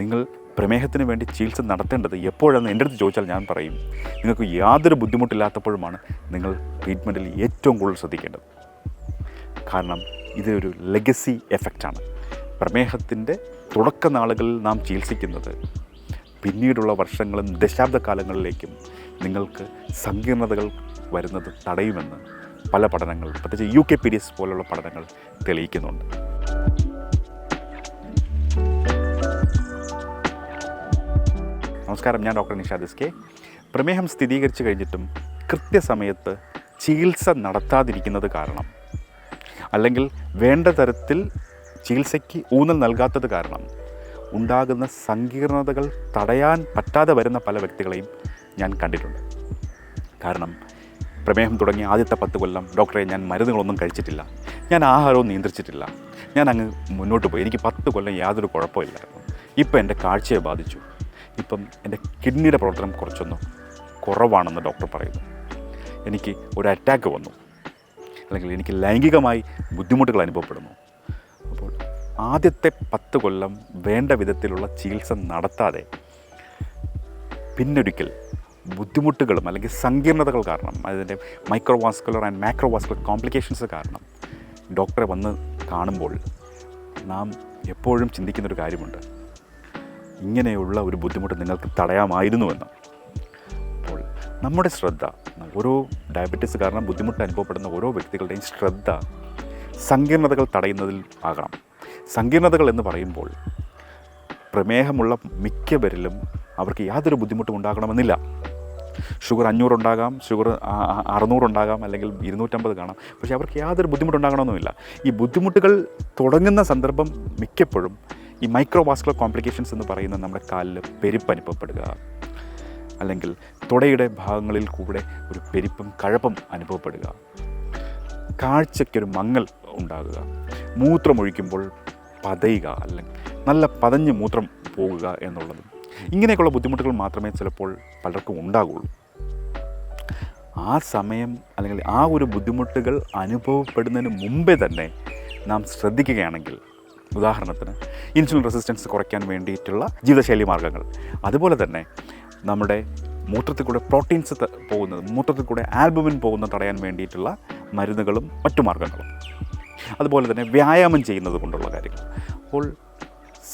നിങ്ങൾ പ്രമേഹത്തിന് വേണ്ടി ചികിത്സ നടത്തേണ്ടത് എപ്പോഴാണെന്ന് എന്റെ അടുത്ത് ചോദിച്ചാൽ ഞാൻ പറയും. നിങ്ങൾക്ക് യാതൊരു ബുദ്ധിമുട്ടില്ലാത്തപ്പോഴുമാണ് നിങ്ങൾ ട്രീറ്റ്മെന്റിൽ ഏറ്റവും കൂടുതൽ ശ്രദ്ധിക്കേണ്ടത്. കാരണം ഇതൊരു ലെഗസി എഫക്റ്റാണ് പ്രമേഹത്തിന്റെ തുടക്ക നാളുകളിൽ നാം ചികിത്സിക്കുന്നത് പിന്നീടുള്ള വർഷങ്ങളും ദശാബ്ദകാലങ്ങളിലേക്കും നിങ്ങൾക്ക് സങ്കീർണതകൾ വരുന്നത് തടയുമെന്ന് പല പഠനങ്ങൾ പ്രത്യേകിച്ച് U K P D S പോലുള്ള പഠനങ്ങൾ തെളിയിക്കുന്നുണ്ട്. നമസ്കാരം ഞാൻ ഡോക്ടർ നിഷാദ് എസ് കെ പ്രമേഹം സ്ഥിരീകരിച്ചു കഴിഞ്ഞിട്ടും കൃത്യസമയത്ത് ചികിത്സ നടത്താതിരിക്കുന്നത് കാരണം അല്ലെങ്കിൽ വേണ്ട തരത്തിൽ ചികിത്സയ്ക്ക് ഊന്നൽ നൽകാത്തത് കാരണം ഉണ്ടാകുന്ന സങ്കീർണതകൾ തടയാൻ പറ്റാതെ വരുന്ന പല വ്യക്തികളെയും ഞാൻ കണ്ടിട്ടുണ്ട്. കാരണം പ്രമേഹം തുടങ്ങിയ ആദ്യത്തെ പത്ത് കൊല്ലം ഡോക്ടറെ ഞാൻ മരുന്നുകളൊന്നും കഴിച്ചിട്ടില്ല. ഞാൻ ആഹാരവും നിയന്ത്രിച്ചിട്ടില്ല. ഞാൻ അങ്ങ് മുന്നോട്ട് പോയി. എനിക്ക് പത്ത് കൊല്ലം യാതൊരു കുഴപ്പമില്ലായിരുന്നു ഇപ്പോൾ എന്റെ കാഴ്ചയെ ബാധിച്ചു. ഇപ്പം എന്റെ കിഡ്നിയുടെ പ്രവർത്തനം കുറച്ചൊന്ന് കുറവാണെന്ന് ഡോക്ടർ പറയുന്നു. എനിക്ക് ഒരു അറ്റാക്ക് വന്നു. അല്ലെങ്കിൽ എനിക്ക് ലൈംഗികമായി ബുദ്ധിമുട്ടുകൾ അനുഭവപ്പെടുന്നു. അപ്പോൾ ആദ്യത്തെ പത്ത് കൊല്ലം വേണ്ട വിധത്തിലുള്ള ചികിത്സ നടത്താതെ പിന്നൊരിക്കൽ ബുദ്ധിമുട്ടുകളും അല്ലെങ്കിൽ സങ്കീർണതകൾ കാരണം അതിന്റെ മൈക്രോവാസ്കുലർ ആൻഡ് മാക്രോവാസ്കുലർ കോംപ്ലിക്കേഷൻസ് കാരണം ഡോക്ടറെ വന്ന് കാണുമ്പോൾ നാം എപ്പോഴും ചിന്തിക്കുന്നൊരു കാര്യമുണ്ട്. ഇങ്ങനെയുള്ള ഒരു ബുദ്ധിമുട്ട് നിങ്ങൾക്ക് തടയാമായിരുന്നുവെന്ന് അപ്പോൾ നമ്മുടെ ശ്രദ്ധ ഓരോ ഡയബറ്റീസ് കാരണം ബുദ്ധിമുട്ട് അനുഭവപ്പെടുന്ന ഓരോ വ്യക്തികളുടെയും ശ്രദ്ധ സങ്കീർണതകൾ തടയുന്നതിൽ ആകണം. സങ്കീർണതകൾ എന്ന് പറയുമ്പോൾ പ്രമേഹമുള്ള മിക്കവരിലും അവർക്ക് യാതൊരു ബുദ്ധിമുട്ടും ഉണ്ടാകണമെന്നില്ല. ഷുഗർ അഞ്ഞൂറുണ്ടാകാം ഷുഗർ അറുന്നൂറുണ്ടാകാം അല്ലെങ്കിൽ ഇരുന്നൂറ്റമ്പത് കാണാം. പക്ഷേ അവർക്ക് യാതൊരു ബുദ്ധിമുട്ടുണ്ടാകണമെന്നുമില്ല ഈ ബുദ്ധിമുട്ടുകൾ തുടങ്ങുന്ന സന്ദർഭം മിക്കപ്പോഴും ഈ മൈക്രോവാസ്കുലർ കോംപ്ലിക്കേഷൻസ് എന്ന് പറയുന്നത് നമ്മുടെ കാലിൽ പെരുപ്പ് അനുഭവപ്പെടുക അല്ലെങ്കിൽ തുടയുടെ ഭാഗങ്ങളിൽ കൂടെ ഒരു പെരുപ്പും കഴപ്പും അനുഭവപ്പെടുക. കാഴ്ചയ്ക്കൊരു മങ്ങൽ ഉണ്ടാകുക. മൂത്രമൊഴിക്കുമ്പോൾ പതയുക അല്ലെങ്കിൽ നല്ല പതഞ്ഞ് മൂത്രം പോകുക എന്നുള്ളത്. ഇങ്ങനെയൊക്കെയുള്ള ബുദ്ധിമുട്ടുകൾ മാത്രമേ ചിലപ്പോൾ പലർക്കും ഉണ്ടാകുള്ളൂ. ആ സമയം അല്ലെങ്കിൽ ആ ഒരു ബുദ്ധിമുട്ടുകൾ അനുഭവപ്പെടുന്നതിന് മുമ്പേ തന്നെ നാം ശ്രദ്ധിക്കുകയാണെങ്കിൽ ഉദാഹരണത്തിന് ഇൻസുലിൻ റെസിസ്റ്റൻസ് കുറയ്ക്കാൻ വേണ്ടിയിട്ടുള്ള ജീവിതശൈലി മാർഗങ്ങൾ അതുപോലെ തന്നെ നമ്മുടെ മൂത്രത്തിൽ കൂടെ പ്രോട്ടീൻസ് പോകുന്നത് മൂത്രത്തിൽ കൂടെ ആൽബുമിൻ പോകുന്നത് തടയാൻ വേണ്ടിയിട്ടുള്ള മരുന്നുകളും മറ്റു മാർഗങ്ങളും അതുപോലെ തന്നെ വ്യായാമം ചെയ്യുന്നത് കൊണ്ടുള്ള കാര്യങ്ങൾ. അപ്പോൾ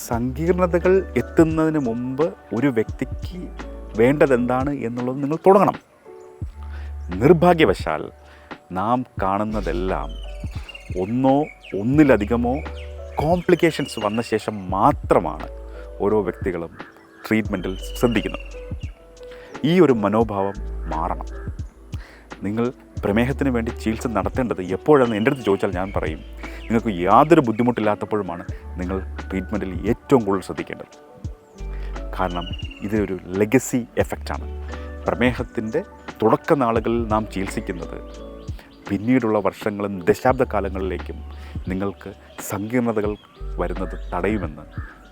സങ്കീർണതകൾ എത്തുന്നതിന് മുമ്പ് ഒരു വ്യക്തിക്ക് വേണ്ടതെന്താണ് എന്നുള്ളത് നിങ്ങൾ തുടങ്ങണം. നിർഭാഗ്യവശാൽ നാം കാണുന്നതെല്ലാം ഒന്നോ ഒന്നിലധികമോ കോംപ്ലിക്കേഷൻസ് വന്ന ശേഷം മാത്രമാണ് ഓരോ വ്യക്തികളും ട്രീറ്റ്മെന്റിൽ ശ്രദ്ധിക്കുന്നത്. ഈ ഒരു മനോഭാവം മാറണം. നിങ്ങൾ പ്രമേഹത്തിന് വേണ്ടി ചികിത്സ നടത്തേണ്ടത് എപ്പോഴാണെന്ന് എന്റെ അടുത്ത് ചോദിച്ചാൽ ഞാൻ പറയും നിങ്ങൾക്ക് യാതൊരു ബുദ്ധിമുട്ടില്ലാത്തപ്പോഴുമാണ് നിങ്ങൾ ട്രീറ്റ്മെന്റിൽ ഏറ്റവും കൂടുതൽ ശ്രദ്ധിക്കേണ്ടത്. കാരണം ഇതൊരു ലെഗസി എഫക്റ്റാണ് പ്രമേഹത്തിന്റെ തുടക്ക നാളുകളിൽ നാം ചികിത്സിക്കുന്നത് പിന്നീടുള്ള വർഷങ്ങളും ദശാബ്ദകാലങ്ങളിലേക്കും നിങ്ങൾക്ക് സങ്കീർണതകൾ വരുന്നത് തടയുമെന്ന്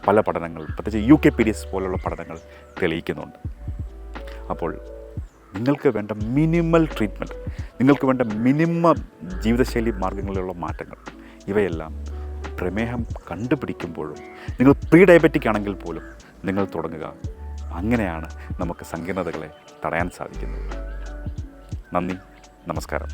പല പഠനങ്ങൾ പ്രത്യേകിച്ച് U K P D S പോലുള്ള പഠനങ്ങൾ തെളിയിക്കുന്നുണ്ട്. അപ്പോൾ നിങ്ങൾക്ക് വേണ്ട മിനിമൽ ട്രീറ്റ്മെന്റ് നിങ്ങൾക്ക് വേണ്ട മിനിമം ജീവിതശൈലി മാർഗങ്ങളിലുള്ള മാറ്റങ്ങൾ ഇവയെല്ലാം പ്രമേഹം കണ്ടുപിടിക്കുമ്പോഴും നിങ്ങൾ പ്രീ ഡയബറ്റിക് ആണെങ്കിൽ പോലും നിങ്ങൾ തുടങ്ങുക. അങ്ങനെയാണ് നമുക്ക് സങ്കീർണതകളെ തടയാൻ സാധിക്കുന്നത്. നന്ദി നമസ്കാരം.